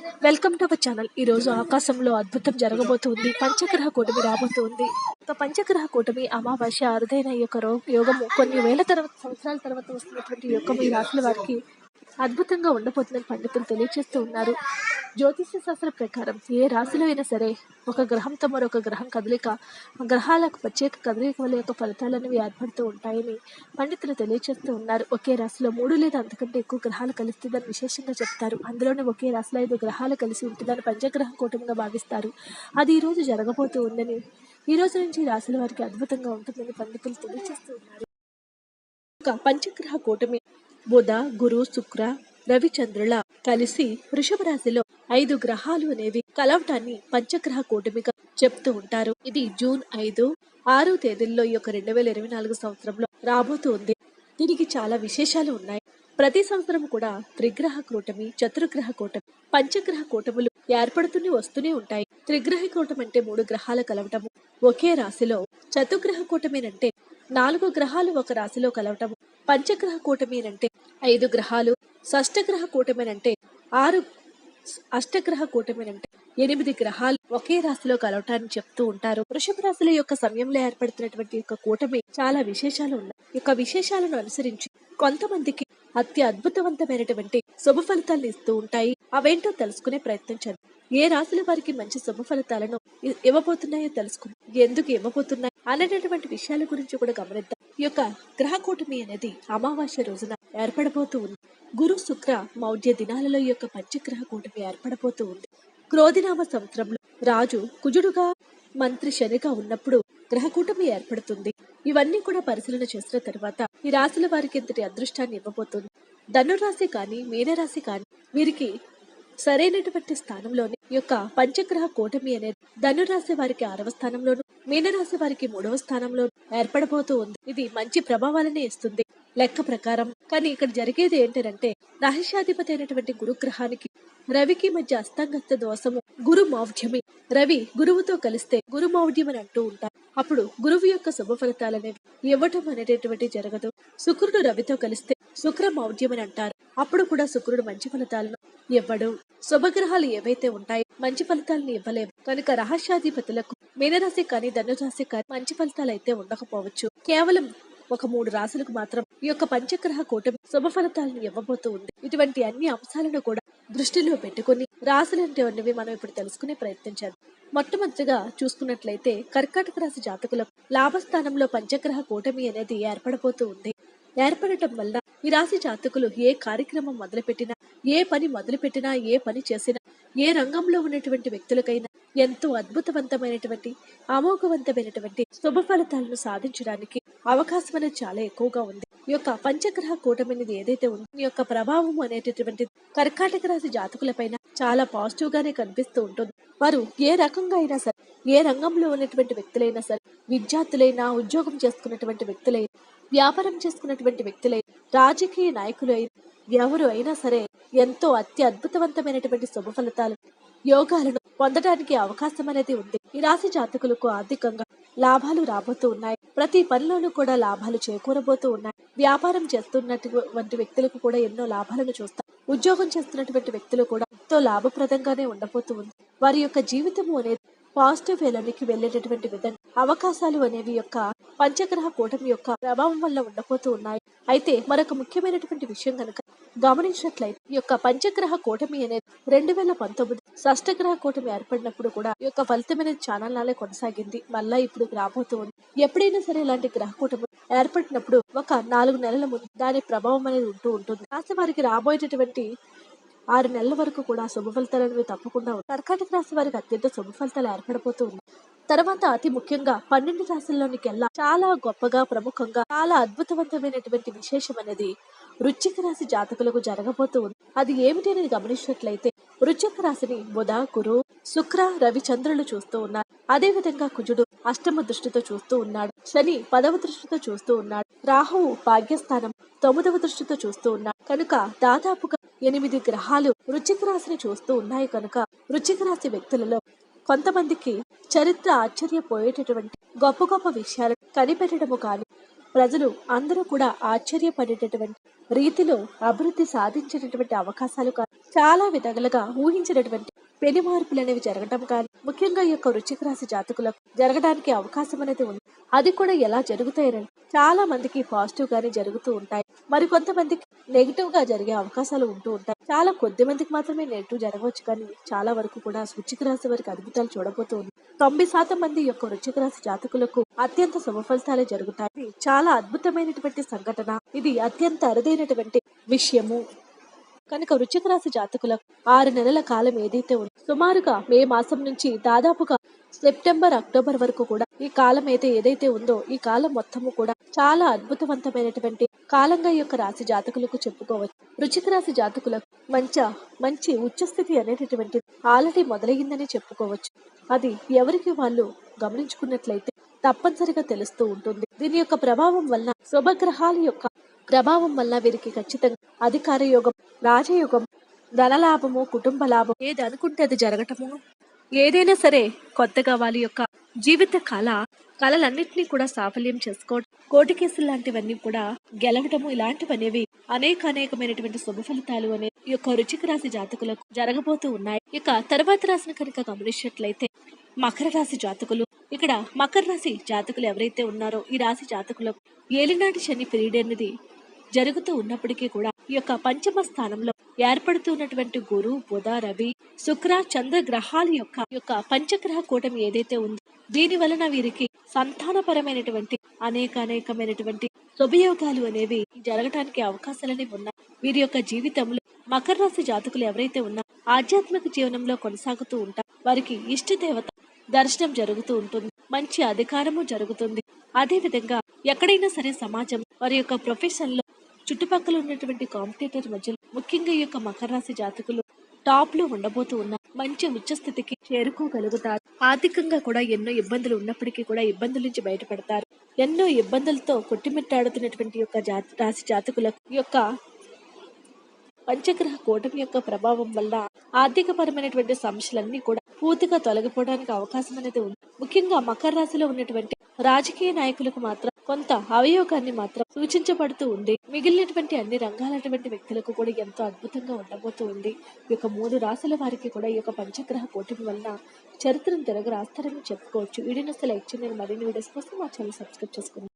Welcome to our channel ఈ రోజు ఆకాశంలో అద్భుతం జరగబోతుంది. పంచగ్రహ కూటమి రాబోతుంది. ఒక పంచగ్రహ కూటమి అమావాస్య అరుదైన యొక్క యోగము. కొన్ని వేల తర్వాత సంవత్సరాల తర్వాత వస్తున్నటువంటి ఈ యొక్క ఈ రాశుల వారికి అద్భుతంగా ఉండబోతుందని పండితులు తెలియజేస్తూ ఉన్నారు. జ్యోతిష్య శాస్త్రం ప్రకారం ఏ రాశిలో అయినా సరే ఒక గ్రహంతో మరొక గ్రహం కదలిక గ్రహాలకు ప్రత్యేక కదలికల యొక్క ఫలితాలు అనేవి ఏర్పడుతూ ఉంటాయని పండితులు తెలియజేస్తూ ఉన్నారు. ఒకే రాశిలో మూడు లేదా అంతకంటే ఎక్కువ గ్రహాలు కలుస్తుందని విశేషంగా చెప్తారు. అందులోనే ఒకే రాశిలో ఐదు గ్రహాలు కలిసి ఉంటుందని పంచగ్రహ కూటమిగా భావిస్తారు. అది ఈ రోజు జరగబోతూ ఉందని ఈ రోజు నుంచి రాశుల వారికి అద్భుతంగా ఉంటుందని పండితులు తెలియజేస్తూ ఉన్నారు. పంచగ్రహ కూటమి బుధ గురు శుక్ర రవిచంద్రుల కలిసి వృషభ రాశిలో ఐదు గ్రహాలు అనేవి కలవటాన్ని పంచగ్రహ కూటమిగా చెప్తూ ఉంటారు. ఇది జూన్ ఐదు ఆరు తేదీల్లో ఈ యొక్క రెండు వేల ఇరవై నాలుగు సంవత్సరంలో రాబోతూ ఉంది. దీనికి చాలా విశేషాలు ఉన్నాయి. ప్రతి సంవత్సరం కూడా త్రిగ్రహ కూటమి చతుర్గ్రహ కూటమి పంచగ్రహ కూటములు ఏర్పడుతూనే వస్తూనే ఉంటాయి. త్రిగ్రహ కూటమి అంటే మూడు గ్రహాల కలవటము ఒకే రాశిలో. చతుర్గ్రహ కూటమినంటే నాలుగు గ్రహాలు ఒక రాశిలో కలవటము పంచగ్రహ కూటమినంటే ఐదు గ్రహాలు షష్టగ్రహ కూటమినంటే ఆరు అష్టగ్రహ కూటమినంటే ఎనిమిది గ్రహాలు ఒకే రాశిలో కలవటాన్ని చెప్తూ ఉంటారు. వృషభ రాశుల యొక్క సమయంలో ఏర్పడుతున్నటువంటి యొక్క కూటమి చాలా విశేషాలు ఉన్నాయి. యొక్క విశేషాలను అనుసరించి కొంతమందికి అత్య అద్భుతవంతమైనటువంటి శుభ ఫలితాలను ఇస్తూ ఉంటాయి. అవేంటో తెలుసుకునే ప్రయత్నించండి ఏ రాశుల వారికి మంచి శుభ ఫలితాలను ఇవ్వబోతున్నాయో తెలుసుకుని ఎందుకు ఇవ్వబోతున్నాయి? అనేటటువంటి విషయాల గురించి కూడా గమనిద్దాం. ఈ యొక్క గ్రహ కూటమి అనేది అమావాస్య రోజున ఏర్పడబోతూ ఉంది. గురు శుక్ర మౌఢ్య దినాలలో ఈ యొక్క పంచగ్రహ కూటమి ఏర్పడబోతూ ఉంది. క్రోధినామ సంవత్సరంలో రాజు కుజుడుగా మంత్రి శనిగా ఉన్నప్పుడు గ్రహ కూటమి ఏర్పడుతుంది. ఇవన్నీ కూడా పరిశీలన చేసిన తర్వాత ఈ రాశుల వారికి ఇంతటి అదృష్టాన్ని ఇవ్వబోతుంది. ధనురాశి కానీ మీనరాశి కానీ వీరికి సరైనటువంటి స్థానంలోని యొక్క పంచగ్రహ కూటమి అనేది ధనురాశి వారికి ఆరవ స్థానంలోను మీనరాశి వారికి మూడవ స్థానంలో ఏర్పడబోతూ ఉంది. ఇది మంచి ప్రభావాలనే ఇస్తుంది. లెక్క ప్రకారం కానీ ఇక్కడ జరిగేది ఏంటంటే రహస్యాధిపతి అయినటువంటి గురుగ్రహానికి రవికి మధ్య అస్తంగస్త దోషము గురు మౌఢ్యమి. రవి గురువుతో కలిస్తే గురు మౌఢ్యం అని అంటూ ఉంటారు. అప్పుడు గురువు యొక్క శుభ ఫలితాలనేవి ఇవ్వటం అనేటటువంటి జరగదు. శుక్రుడు రవితో కలిస్తే శుక్ర మౌఢ్యం అని అంటారు. అప్పుడు కూడా శుక్రుడు మంచి ఫలితాలను ఇవ్వడు. శుభగ్రహాలు ఏవైతే ఉంటాయో మంచి ఫలితాలను ఇవ్వలేవు. కనుక రహస్యాధిపతులకు మీనరాశి కానీ ధనురాశి కానీ మంచి ఫలితాలు అయితే ఉండకపోవచ్చు. కేవలం ఒక మూడు రాశులకు మాత్రం ఈ యొక్క పంచగ్రహ కూటమి శుభ ఫలితాలను ఇవ్వబోతూ ఉంది. ఇటువంటి అన్ని అంశాలను కూడా దృష్టిలో పెట్టుకుని రాశులంటివన్నవి మనం ఇప్పుడు తెలుసుకునే ప్రయత్నించాలి మొట్టమొదటిగా చూసుకున్నట్లయితే కర్కాటక రాశి జాతకులకు లాభస్థానంలో పంచగ్రహ కూటమి అనేది ఏర్పడబోతూ ఉంది. ఏర్పడటం వల్ల ఈ రాశి జాతకులు ఏ కార్యక్రమం మొదలుపెట్టినా ఏ పని మొదలుపెట్టినా ఏ పని చేసినా ఏ రంగంలో ఉన్నటువంటి వ్యక్తులకైనా ఎంతో అద్భుతవంతమైనటువంటి అమోఘవంతమైనటువంటి శుభ ఫలితాలను సాధించడానికి అవకాశం అనేది చాలా ఎక్కువగా ఉంది. ఈ యొక్క పంచగ్రహ కూటమి అనేది ఏదైతే ఉందో ఈ యొక్క ప్రభావం అనేటటువంటి కర్కాటక రాశి జాతకులపైన చాలా పాజిటివ్ గానే కనిపిస్తూ ఉంటుంది. వారు ఏ రకంగా అయినా సరే ఏ రంగంలో ఉన్నటువంటి వ్యక్తులైనా సరే విద్యార్థులైనా ఉద్యోగం చేసుకున్నటువంటి వ్యక్తులైనా వ్యాపారం చేసుకున్నటువంటి వ్యక్తులైనా రాజకీయ నాయకులు ఎవరు అయినా సరే ఎంతో అతి అద్భుతవంతమైనటువంటి శుభ ఫలితాలు యోగాలను పొందడానికి అవకాశం అనేది ఉంది. ఈ రాశి జాతకులకు ఆర్థికంగా లాభాలు రాబోతూ ఉన్నాయి. ప్రతి పనిలోనూ కూడా లాభాలు చేకూరబోతూ ఉన్నాయి. వ్యాపారం చేస్తున్నటువంటి వ్యక్తులకు కూడా ఎన్నో లాభాలను చూస్తారు. ఉద్యోగం చేస్తున్నటువంటి వ్యక్తులు కూడా ఎంతో లాభప్రదంగానే ఉండబోతూ ఉంది. వారి యొక్క జీవితము అనేది పాజిటివ్ వేలనికి వెళ్ళేటటువంటి విధంగా అవకాశాలు అనేవి యొక్క పంచగ్రహ కూటమి యొక్క ప్రభావం వల్ల ఉండబోతూ ఉన్నాయి. అయితే మరొక ముఖ్యమైనటువంటి విషయం కనుక గమనించినట్లయితే ఈ యొక్క పంచగ్రహ కూటమి అనేది రెండు వేల పంతొమ్మిది షష్టగ్రహ కూటమి ఏర్పడినప్పుడు కూడా ఈ యొక్క ఫలితం అనేది చాలా కొనసాగింది. మళ్ళా ఇప్పుడు రాబోతూ ఉంది. ఎప్పుడైనా సరే ఇలాంటి గ్రహ కూటమి ఏర్పడినప్పుడు ఒక నాలుగు నెలల ముందు దాని ప్రభావం అనేది ఉంటూ ఉంటుంది. రాశి వారికి రాబోయేటటువంటి ఆరు నెలల వరకు కూడా శుభ ఫలితాలు అనేవి తప్పకుండా కర్కాటక రాశి వారికి అత్యంత శుభ ఫలితాలు ఏర్పడిపోతూ ఉన్నాయి. తర్వాత అతి ముఖ్యంగా పన్నెండు రాశుల్లోనికి వెళ్ళా చాలా గొప్పగా ప్రముఖంగా చాలా అద్భుతవంతమైనటువంటి విశేషం అనేది వృచ్చిక రాశి జాతకులకు జరగబోతూ ఉంది. అది ఏమిటి అనేది గమనించినట్లయితే వృచ్చిక రాశిని బుధ గురు శుక్ర రవిచంద్రులు చూస్తూ ఉన్నారు. అదే విధంగా కుజుడు అష్టమ దృష్టితో చూస్తూ ఉన్నాడు. శని పదవ దృష్టితో చూస్తూ ఉన్నాడు. రాహువు భాగ్యస్థానం తొమ్మిదవ దృష్టితో చూస్తూ ఉన్నాడు. కనుక దాదాపుగా ఎనిమిది గ్రహాలు వృచ్చిక రాశిని చూస్తూ ఉన్నాయి. కనుక వృచ్చిక రాశి వ్యక్తులలో కొంతమందికి చరిత్ర ఆశ్చర్యపోయేటటువంటి గొప్ప గొప్ప విషయాలు కనిపెట్టడము కానీ ప్రజలు అందరూ కూడా ఆశ్చర్యపడేటటువంటి రీతిలో అభివృద్ధి సాధించేటటువంటి అవకాశాలు చాలా విధాలుగా ఊహించినటువంటి పెళ్ళి మార్పులు అనేవి జరగటం కానీ ముఖ్యంగా ఈ యొక్క వృచ్చిక రాశి జాతకులకు జరగడానికి అవకాశం అనేది ఉంది. అది కూడా ఎలా జరుగుతాయని చాలా మందికి పాజిటివ్ గానే జరుగుతూ ఉంటాయి. మరి కొంతమందికి నెగిటివ్గా జరిగే అవకాశాలు ఉంటూ ఉంటాయి. చాలా కొద్ది మందికి మాత్రమే నెగిటివ్ జరగవచ్చు కానీ చాలా వరకు కూడా వృచ్చిక రాశి వారికి అద్భుతాలు చూడబోతూ ఉంది తొంభై శాతం మంది యొక్క వృచ్చిక రాశి జాతకులకు అత్యంత శుభ ఫలితాలే జరుగుతాయి. చాలా అద్భుతమైనటువంటి సంఘటన. ఇది అత్యంత అరుదైనటువంటి విషయము. కనుక వృచ్చిక రాశి జాతకులకు ఆరు నెలల కాలం ఏదైతే ఉందో సుమారుగా మే మాసం నుంచి దాదాపుగా సెప్టెంబర్ అక్టోబర్ వరకు కూడా ఈ కాలం అయితే ఏదైతే ఉందో ఈ కాలం మొత్తము కూడా చాలా అద్భుతవంతమైనటువంటి కాలంగా యొక్క రాశి జాతకులకు చెప్పుకోవచ్చు. వృశ్చిక రాశి జాతకులకు మంచి మంచి ఉచ్చస్థితి అనేటటువంటిది ఆల్రెడీ మొదలయ్యిందని చెప్పుకోవచ్చు. అది ఎవరికి వాళ్ళు గమనించుకున్నట్లయితే తప్పనిసరిగా తెలుస్తూ ఉంటుంది. దీని యొక్క ప్రభావం వలన శుభగ్రహాల యొక్క ప్రభావం వల్ల వీరికి ఖచ్చితంగా అధికార యోగం రాజయోగం ధనలాభము కుటుంబ లాభం ఏది అనుకుంటే అది జరగటము? ఏదైనా సరే కొత్తగా వాళ్ళ యొక్క జీవిత కళ కళలన్నింటినీ కూడా సాఫల్యం చేసుకోవడం కోటి కేసులు లాంటివన్నీ కూడా గెలవటము ఇలాంటివనేవి అనేక అనేకమైనటువంటి శుభ ఫలితాలు అనే ఈ యొక్క రుచిక రాశి జాతకులకు జరగబోతూ ఉన్నాయి. ఇక తర్వాత రాసిన కనుక గమనించినట్లయితే మకర రాశి జాతకులు ఇక్కడ మకర రాశి జాతకులు ఎవరైతే ఉన్నారో ఈ రాశి జాతకులకు ఏలినాటి శని పీరియడ్ అనేది జరుగుతూ ఉన్నప్పటికీ కూడా ఈ యొక్క పంచమ స్థానంలో ఏర్పడుతున్నటువంటి గురు బుధ రవి శుక్ర చంద్ర గ్రహాల యొక్క యొక్క పంచగ్రహ కూటమి ఏదైతే ఉందో దీని వలన వీరికి సంతానపరమైనటువంటి అనేక అనేకమైనటువంటి శుభయోగాలు అనేవి జరగటానికి అవకాశాలని అనేవి ఉన్నాయి. వీరి యొక్క జీవితంలో మకర రాశి జాతకులు ఎవరైతే ఉన్నా ఆధ్యాత్మిక జీవనంలో కొనసాగుతూ ఉంటారు. వారికి ఇష్ట దేవత దర్శనం జరుగుతూ ఉంటుంది. మంచి అధికారము జరుగుతుంది. అదే విధంగా ఎక్కడైనా సరే సమాజం వారి యొక్క ప్రొఫెషన్లో చుట్టుపక్కల ఉన్నటువంటి కాంపిటేటర్ మధ్యలో ముఖ్యంగా ఈ యొక్క మకర రాశి జాతకులు టాప్లో ఉండబోతూ ఉన్న మంచి ఉచ్చ స్థితికి చేరుకోగలుగుతారు. ఆర్థికంగా కూడా ఎన్నో ఇబ్బందులు ఉన్నప్పటికీ కూడా ఇబ్బందుల నుంచి బయటపడతారు. ఎన్నో ఇబ్బందులతో కొట్టిమిట్టాడుతున్నటువంటి యొక్క జాతి రాశి జాతకులకు యొక్క పంచగ్రహ కూటమి యొక్క ప్రభావం వల్ల ఆర్థిక పరమైనటువంటి సమస్యలన్నీ కూడా పూర్తిగా తొలగిపోవడానికి అవకాశం అనేది ఉంది. ముఖ్యంగా మకర రాశిలో ఉన్నటువంటి రాజకీయ నాయకులకు మాత్రం కొంత అవయోగాన్ని మాత్రం సూచించబడుతూ ఉంది. మిగిలినటువంటి అన్ని రంగాలటువంటి వ్యక్తులకు కూడా ఎంతో అద్భుతంగా ఉండబోతూ ఉంది. ఈ యొక్క మూడు రాసుల వారికి కూడా ఈ యొక్క పంచగ్రహ కూటమి వలన చరిత్రను తిరగ రాస్తారని చెప్పుకోవచ్చు వీడియోస్ లైక్ చేయండి. మరిన్ని వీడియోస్ కోసం మా ఛానల్ సబ్స్క్రైబ్ చేసుకోండి.